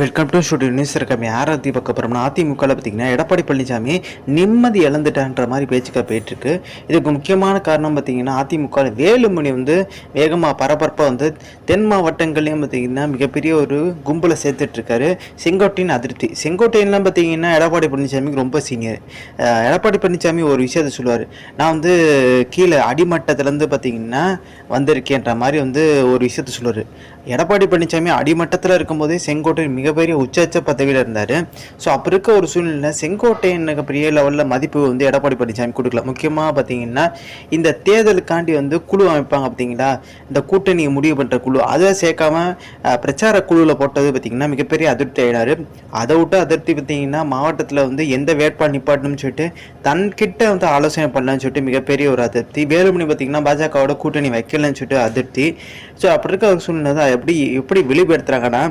Welcome to studio news இருக்கம் யாரை பற்றி பார்க்க போகிறோம்னா அதிமுகவில் பார்த்தீங்கன்னா எடப்பாடி பழனிசாமி நிம்மதி இழந்துட்டான்ற மாதிரி பேச்சுக்காக போயிட்டுருக்கு. இதுக்கு முக்கியமான காரணம் பார்த்தீங்கன்னா அதிமுக வேலுமணி வந்து வேகமாக பரபரப்பாக வந்து தென் மாவட்டங்கள்லேயும் பார்த்தீங்கன்னா மிகப்பெரிய ஒரு கும்பலை சேர்த்துட்ருக்காரு செங்கோட்டையின் அதிருப்தி. செங்கோட்டையன்லாம் பார்த்தீங்கன்னா எடப்பாடி பழனிசாமிக்கு ரொம்ப சீனியர் எடப்பாடி பழனிசாமி ஒரு விஷயத்த சொல்லுவார். நான் வந்து கீழே அடிமட்டத்துலேருந்து பார்த்தீங்கன்னா வந்திருக்கேன்ற மாதிரி வந்து ஒரு விஷயத்த சொல்லுவார். எடப்பாடி பழனிசாமி அடிமட்டத்தில் இருக்கும்போதே செங்கோட்டை மிகப்பெரிய உச்சச்ச பதவியில் இருந்தார். ஸோ அப்போ இருக்க ஒரு சூழ்நிலை செங்கோட்டையனுக்கு பெரிய லெவலில் மதிப்பு வந்து எடப்பாடி பழனிசாமி கொடுக்கல. முக்கியமாக பார்த்தீங்கன்னா இந்த தேர்தலுக்காண்டி வந்து குழு அமைப்பாங்க பார்த்தீங்களா இந்த கூட்டணி முடிவு பண்ணுற குழு. அதை சேர்க்காம பிரச்சார குழுவில் போட்டது பார்த்தீங்கன்னா மிகப்பெரிய அதிருப்தி ஆயிடாரு. அதை விட்டு அதிருப்தி பார்த்தீங்கன்னா மாவட்டத்தில் வந்து எந்த வேட்பாளர் நிப்பாட்டணும்னு சொல்லிட்டு தன்கிட்ட வந்து ஆலோசனை பண்ணலன்னு சொல்லிட்டு மிகப்பெரிய ஒரு அதிருப்தி. வேலுமணி பார்த்தீங்கன்னா பாஜகவோட கூட்டணி வைக்கலன்னு சொல்லிட்டு அதிருப்தி. ஸோ அப்படி இருக்க ஒரு சூழ்நிலை தான் எப்படி எப்படி வெளிப்படுத்துகிறாங்கன்னா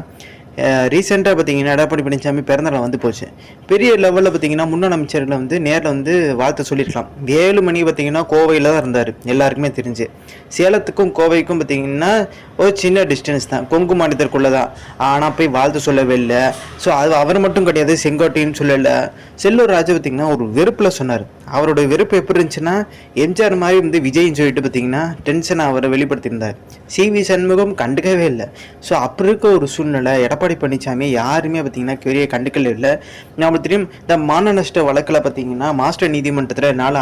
ரீசெண்டாக பார்த்தீங்கன்னா எடப்பாடி பழனிசாமி பிறந்தநாள் வந்து போச்சு. பெரிய லெவலில் பார்த்தீங்கன்னா முன்னாள் அமைச்சர்கள் வந்து நேரில் வந்து வாழ்த்து சொல்லியிருக்கலாம். ஏழு மணி பார்த்தீங்கன்னா கோவையில் தான் இருந்தார். எல்லாருக்குமே தெரிஞ்சு. சேலத்துக்கும் கோவைக்கும் பார்த்தீங்கன்னா ஒரு சின்ன டிஸ்டன்ஸ் தான். கொங்கு மாநிலத்திற்குள்ளே தான். ஆனால் போய் வாழ்த்து சொல்லவே இல்லை. ஸோ அது அவர் மட்டும் கிடையாது செங்கோட்டைன்னு சொல்லலை. செல்லூர் ராஜா பார்த்தீங்கன்னா ஒரு வெறுப்பில் சொன்னார். அவரோட வெறுப்பு எப்படி இருந்துச்சுன்னா எம்ஜிஆர் மாதிரி வந்து விஜய்னு சொல்லிட்டு பார்த்தீங்கன்னா டென்ஷனை அவரை வெளிப்படுத்தியிருந்தார். சி வி சண்முகம் கண்டுக்கவே இல்லை. ஸோ அப்படி இருக்க ஒரு சூழ்நிலை எடப்பாடி பழனிசாமி யாருமே பார்த்தீங்கன்னா பெரிய கண்டுக்கல இல்லை. நம்மளுக்கு தெரியும் இந்த மான நஷ்ட வழக்கில் பார்த்தீங்கன்னா மாஸ்டர் நீதிமன்றத்தில் என்னால்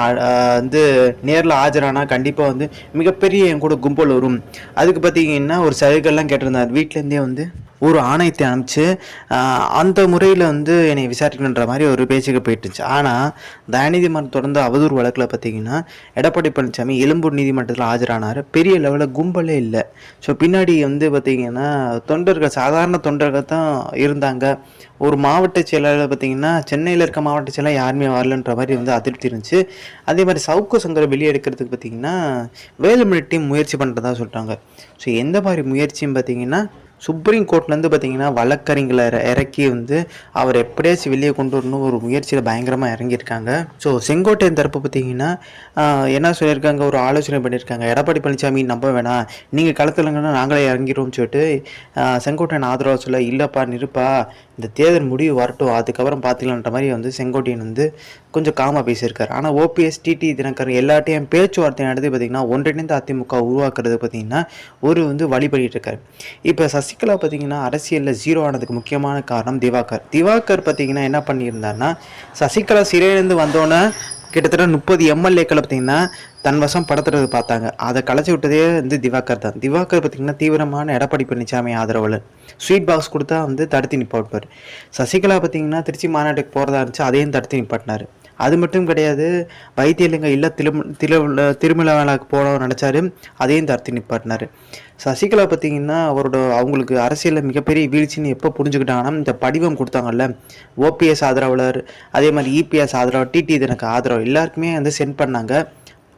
வந்து நேரில் ஆஜரானா கண்டிப்பாக வந்து மிகப்பெரிய என் கூட கும்பல் வரும். அதுக்கு பார்த்தீங்கன்னா ஒரு சலுகைலாம் கேட்டிருந்தார். வீட்டிலேருந்தே வந்து ஒரு ஆணையத்தை அனுப்பிச்சு அந்த முறையில் வந்து என்னை விசாரிக்கணுன்ற மாதிரி ஒரு பேச்சுக்கு போயிட்டுச்சு. ஆனால் தயாநிதிமன்றம் தொடர்ந்து அவதூறு வழக்கில் பார்த்தீங்கன்னா எடப்பாடி பழனிசாமி எழும்பூர் நீதிமன்றத்தில் ஆஜரானார். பெரிய லெவலில் கும்பலே இல்லை. ஸோ பின்னாடி வந்து பார்த்திங்கன்னா தொண்டர்கள் சாதாரண தொண்டர்கள் தான் இருந்தாங்க. ஒரு மாவட்ட செயலாளர் பார்த்தீங்கன்னா சென்னையில் இருக்க மாவட்ட செயலாளர் யாருமே வரலன்ற மாதிரி வந்து அதிருப்தி இருந்துச்சு. அதே மாதிரி சவுக்கு சங்கரை வெளியே எடுக்கிறதுக்கு பார்த்தீங்கன்னா வேலுமணி டீம் முயற்சி பண்ணுறதா சொல்கிறாங்க ஸோ எந்த மாதிரி முயற்சியும் பார்த்தீங்கன்னா சுப்ரீம் கோர்ட்லேருந்து பார்த்தீங்கன்னா வழக்கறிஞர்களை இறக்கி வந்து அவர் எப்படியாச்சும் வெளியே கொண்டு வரணும் ஒரு முயற்சியில் பயங்கரமாக இறங்கியிருக்காங்க. ஸோ செங்கோட்டையன் தரப்பு பார்த்தீங்கன்னா என்ன சொல்லியிருக்காங்க? ஒரு ஆலோசனை பண்ணியிருக்காங்க. எடப்பாடி பழனிசாமி நம்ப வேணாம். நீங்கள் களத்துலங்கன்னா நாங்களே இறங்கிடுவோம் சொல்லிட்டு செங்கோட்டையன் ஆதரவாக சொல்ல இல்லைப்பா நிருப்பா இந்த தேர்தல் முடிவு வரட்டும். அதுக்கப்புறம் பார்த்துக்கலான்ற மாதிரி வந்து செங்கோட்டையன் வந்து கொஞ்சம் காமாக பேசியிருக்காரு. ஆனால் ஓபிஎஸ் டிடி தினகரன் எல்லாட்டையும் பேச்சுவார்த்தை நடத்தி பார்த்தீங்கன்னா ஒன்றிணைந்த அதிமுக உருவாக்குறது பார்த்தீங்கன்னா ஒரு வந்து வழி இருக்காரு. இப்போ சசிகலா பார்த்தீங்கன்னா அரசியலில் ஜீரோ ஆனதுக்கு முக்கியமான காரணம் திவாகர். திவாகர் பார்த்தீங்கன்னா என்ன பண்ணியிருந்தாருன்னா சசிகலா சிறையிலேருந்து வந்தோன்னே கிட்டத்தட்ட முப்பது எம்எல்ஏக்களை பார்த்தீங்கன்னா தன் வசம் படுத்துறது பார்த்தாங்க. அதை கலைச்சி விட்டதே வந்து திவாகர் தான். திவாகர் பார்த்தீங்கன்னா தீவிரமான எடப்பாடி பழனிசாமி ஆதரவாளர். ஸ்வீட் பாக்ஸ் கொடுத்தா வந்து தடுத்து நிப்பாட்டுவார். சசிகலா பார்த்தீங்கன்னா திருச்சி மாநாட்டுக்கு போகிறதா இருந்துச்சு அதையும் தடுத்து நிப்பாட்டினார். அது மட்டும் கிடையாது வைத்தியலிங்க இல்ல திரு திரு திருமலாவுக்கு போகணும்னு நினச்சாரு அதையும் தடுத்து நிப்பாட்டினார். சசிகலா பார்த்தீங்கன்னா அவரோட அவங்களுக்கு அரசியலில் மிகப்பெரிய வீழ்ச்சின்னு எப்போ புரிஞ்சுக்கிட்டாங்கன்னா இந்த படிவம் கொடுத்தாங்கல்ல ஓபிஎஸ் ஆதரவாளர் அதே மாதிரி இபிஎஸ் ஆதரவு டிடி எனக்கு ஆதரவு எல்லாருக்குமே வந்து சென்ட் பண்ணாங்க.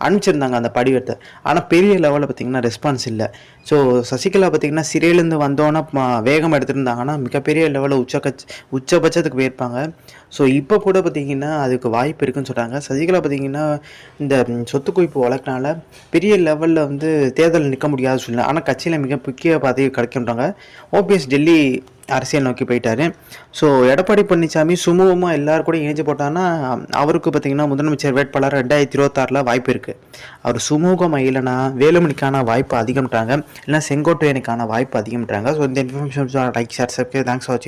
அனுப்பிச்சிருந்தாங்க அந்த படிவத்தை. ஆனால் பெரிய லெவலில் பார்த்தீங்கன்னா ரெஸ்பான்ஸ் இல்லை. ஸோ சசிகலா பார்த்தீங்கன்னா சிறையிலேருந்து வந்தோன்னே வேகம் எடுத்திருந்தாங்கன்னா மிகப்பெரிய லெவலில் உச்சகச் உச்சபட்சத்துக்கு போயிருப்பாங்க. ஸோ இப்போ கூட பார்த்தீங்கன்னா அதுக்கு வாய்ப்பு இருக்குன்னு சொல்கிறாங்க சசிகலா பார்த்தீங்கன்னா இந்த சொத்து குவிப்பு வழக்கினால பெரிய லெவலில் வந்து தேர்தல் நிற்க முடியாத சூழ்நிலை. ஆனால் கட்சியில் மிக முக்கிய பதவி கிடைக்கின்றாங்க ஓபிஎஸ் டெல்லி அரசியல் நோக்கி போயிட்டாரு. ஸோ எடப்பாடி பழனிசாமி சுமூகமாக எல்லாரும் கூட இணைஞ்சு போட்டான்னா அவருக்கு பார்த்தீங்கன்னா முதலமைச்சர் வேட்பாளர் ரெண்டாயிரத்தி இருபத்தாறில் வாய்ப்பு இருக்குது அவர் சுமூகமாக இல்லைன்னா வேலுமணிக்கான வாய்ப்பு அதிகம்ட்டாங்க இல்லைன்னா செங்கோட்டையனுக்கான வாய்ப்பு அதிகம்ட்டாங்க ஸோ இந்த information like share subscribe thanks for வாட்சிங்